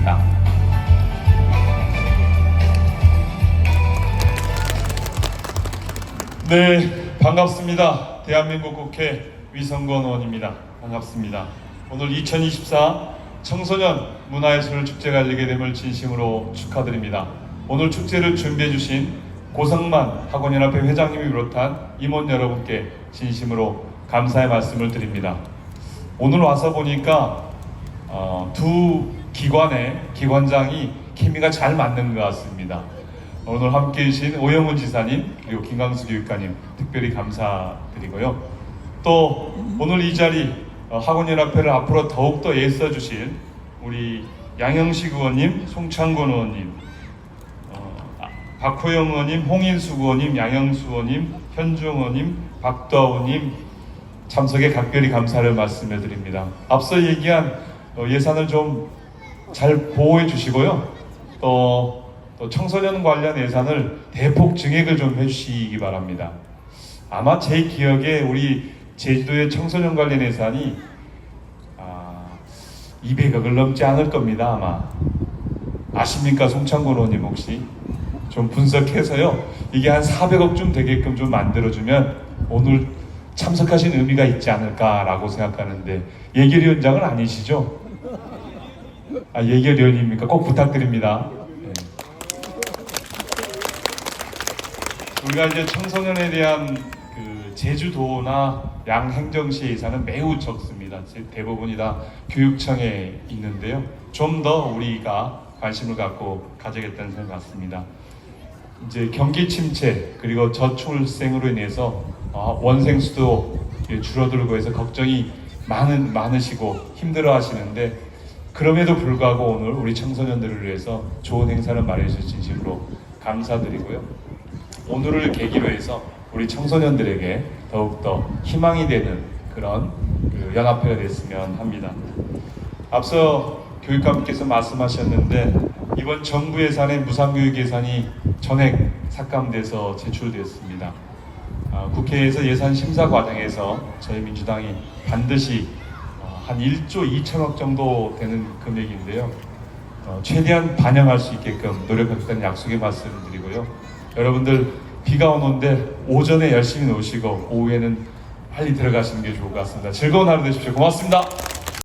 부탁드립니다. 네, 반갑습니다. 대한민국 국회 위성권 의원입니다. 반갑습니다. 오늘 2024 청소년 문화예술 축제가 열리게 됨을 진심으로 축하드립니다. 오늘 축제를 준비해 주신 고성만 학원연합회 회장님이 비롯한 임원 여러분께 진심으로 감사의 말씀을 드립니다. 오늘 와서 보니까 어, 두 기관의 기관장이 케미가 잘 맞는 것 같습니다. 오늘 함께 해주신 오영훈 지사님 그리고 김광수 교육관님 특별히 감사드리고요. 또 오늘 이 자리 어, 학원연합회를 앞으로 더욱더 애써 주실 우리 양영식 의원님, 송창곤 의원님, 어, 아, 박호영 의원님, 홍인수 의원님, 양영수 의원님, 현중 의원님, 박도아 의원님 참석에 각별히 감사를 말씀해 드립니다. 앞서 얘기한 어, 예산을 좀 잘 보호해 주시고요. 또, 또 청소년 관련 예산을 대폭 증액을 좀 해주시기 바랍니다. 아마 제 기억에 우리 제주도의 청소년 관련 예산이 아, 200억을 넘지 않을 겁니다. 아마 아십니까, 송창곤 의원님 혹시 좀 분석해서요. 이게 한 400억쯤 되게끔 좀 만들어주면 오늘 참석하신 의미가 있지 않을까라고 생각하는데 예결위원장은 아니시죠? 아 예결위원입니까? 꼭 부탁드립니다. 네. 우리가 이제 청소년에 대한 그 제주도나 양행정시 예산은 매우 적습니다. 제- 대부분이 다 교육청에 있는데요. 좀 더 우리가 관심을 갖고 가져야겠다는 생각 같습니다. 이제 경기 침체 그리고 저출생으로 인해서 어, 원생 수도 줄어들고 해서 걱정이 많은 많으시고 힘들어하시는데 그럼에도 불구하고 오늘 우리 청소년들을 위해서 좋은 행사를 마련해 주신 진심으로 감사드리고요. 오늘을 계기로 해서 우리 청소년들에게 더욱더 희망이 되는 그런 그 연합회가 됐으면 합니다. 앞서 교육감께서 말씀하셨는데 이번 정부 예산의 무상교육 예산이 전액 삭감돼서 제출되었습니다. 아, 국회에서 예산 심사 과정에서 저희 민주당이 반드시 어, 한 1조 2천억 정도 되는 금액인데요. 어, 최대한 반영할 수 있게끔 노력하겠다는 약속의 말씀드리고요. 여러분들 비가 오는데 오전에 열심히 노시고 오후에는 빨리 들어가시는 게 좋을 것 같습니다. 즐거운 하루 되십시오. 고맙습니다.